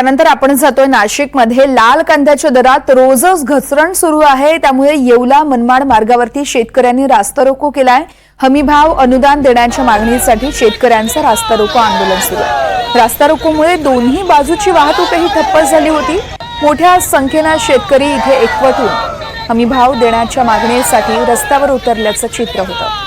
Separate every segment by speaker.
Speaker 1: त्यानंतर आपण जातोय नाशिकमध्ये. लाल कांद्याच्या दरात रोजच घसरण सुरू आहे. त्यामुळे येवला मनमाड मार्गावरती शेतकऱ्यांनी रास्ता रोको केलाय. हमीभाव अनुदान देण्याच्या मागणीसाठी शेतकऱ्यांचं रास्ता रोको आंदोलन सुरू आहे. रास्ता रोकोमुळे दोन्ही बाजूची वाहतूकही ठप्प झाली होती. मोठ्या संख्येनं शेतकरी इथे एकवटून हमीभाव देण्याच्या मागणीसाठी रस्त्यावर उतरल्याचं चित्र होतं.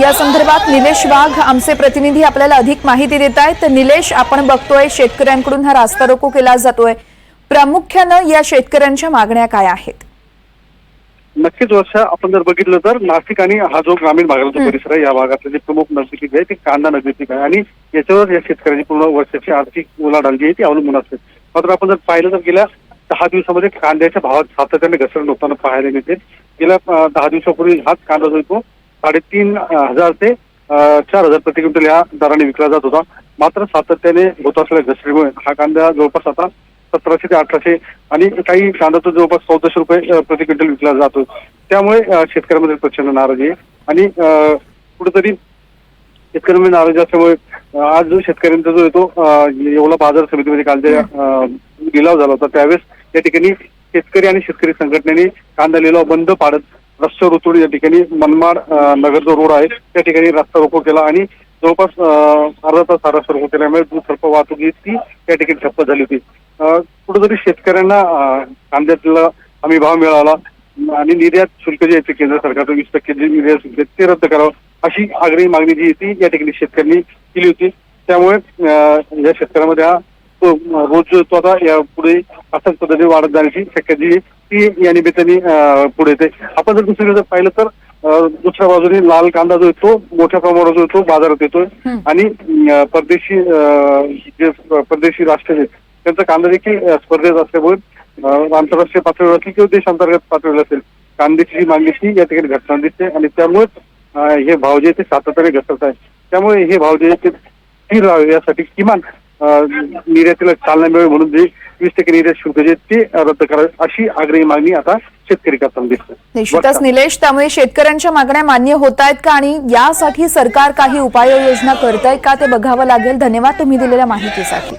Speaker 1: या संदर्भात निलेश वाघ आमचे प्रतिनिधी आपल्याला अधिक माहिती देत आहेत. तर निलेश आपण बघतोय शेतकऱ्यांकडून हा रास्ता रोको केला जातोय. प्रामुख्यानं या शेतकऱ्यांच्या मागण्या काय आहेत?
Speaker 2: नक्कीच वर्ष आपण जर बघितलं तर नाशिक आणि हा जो ग्रामीण भागाचा परिसर आहे या भागातलं जे प्रमुख नैसर्गिक आहे ते कांदा नैसर्गिक आहे आणि याच्यावर या शेतकऱ्यांची पूर्ण वर्षाची आर्थिक उलाढाल जी आहे ती अवलंबून असते. मात्र आपण जर पाहिलं तर गेल्या दहा दिवसामध्ये कांद्याच्या भावात सातत्याने घसरण होताना पाहायला मिळते. गेल्या दहा दिवसापूर्वी हाच कांदा जो तो साडेतीन हजार ते चार हजार प्रति क्विंटल या दराने विकला जात होता. मात्र सातत्याने होत असलेल्या घसरीमुळे हा कांदा जवळपास आता सतराशे ते अठराशे आणि काही कांदा तो जवळपास चौदाशे रुपये प्रति क्विंटल विकला जातो. त्यामुळे शेतकऱ्यांमध्ये प्रचंड नाराजी आहे. आणि अं, कुठेतरी शेतकऱ्यांमध्ये नाराजी असल्यामुळे आज जो शेतकऱ्यांचा जो येतो येवला बाजार समितीमध्ये कांदा लिलाव झाला होता त्यावेळेस या ठिकाणी शेतकरी आणि शेतकरी संघटनेने कांदा लिलाव बंद पाडत रस्ते उतरून या ठिकाणी मनमाड नगर जो रोड आहे. त्या ठिकाणी रस्ता रोको केला आणि जवळपास अर्धा तास हा रस्ता रोको केल्यामुळे दुसर्प वाहतूक ती त्या ठिकाणी ठप्प झाली होती. कुठेतरी शेतकऱ्यांना कांद्यातला हमी भाव मिळाला आणि निर्यात शुल्क जे येते केंद्र सरकारचं वीस टक्के जे निर्यात शुल्क ते रद्द करावं अशी आग्रही मागणी जी आहे ती या ठिकाणी शेतकऱ्यांनी केली होती. त्यामुळे अं, या शेतकऱ्यामध्ये हा रोज जो तो आता या पुढे अशाच पद्धतीने वाढत जाण्याची शक्यता जी ती या निमित्ताने पुढे येते. आपण जर दुसरीकडे जर पाहिलं तर दुसऱ्या बाजूने लाल कांदा जो आहे तो मोठ्या प्रमाणावर जो आहे तो बाजारात येतोय. आणि परदेशी जे परदेशी राष्ट्र आहेत त्यांचा कांदा देखील स्पर्धेत असल्यामुळे आंतरराष्ट्रीय पातळीवर असेल किंवा देशांतर्गत पातळीवर असेल कांद्याची जी मागणी ती या ठिकाणी घटना दिसते. आणि त्यामुळेच हे भाव जे आहे ते सातत्याने घसरत आहे. त्यामुळे हे भाव जे आहे ते स्थिर राहावे यासाठी किमान निर्यातीला चालना मिळेल म्हणून जे वीस टक्के निर्यात शुल्क जे ते रद्द करावे अशी आग्रही मागणी आता शेतकरी करताना दिसते
Speaker 1: निश्चितच निलेश त्यामुळे शेतकऱ्यांच्या मागण्या मान्य होत आहेत का आणि यासाठी सरकार काही उपाययोजना करत आहे का ते बघावं लागेल. धन्यवाद तुम्ही दिलेल्या माहितीसाठी.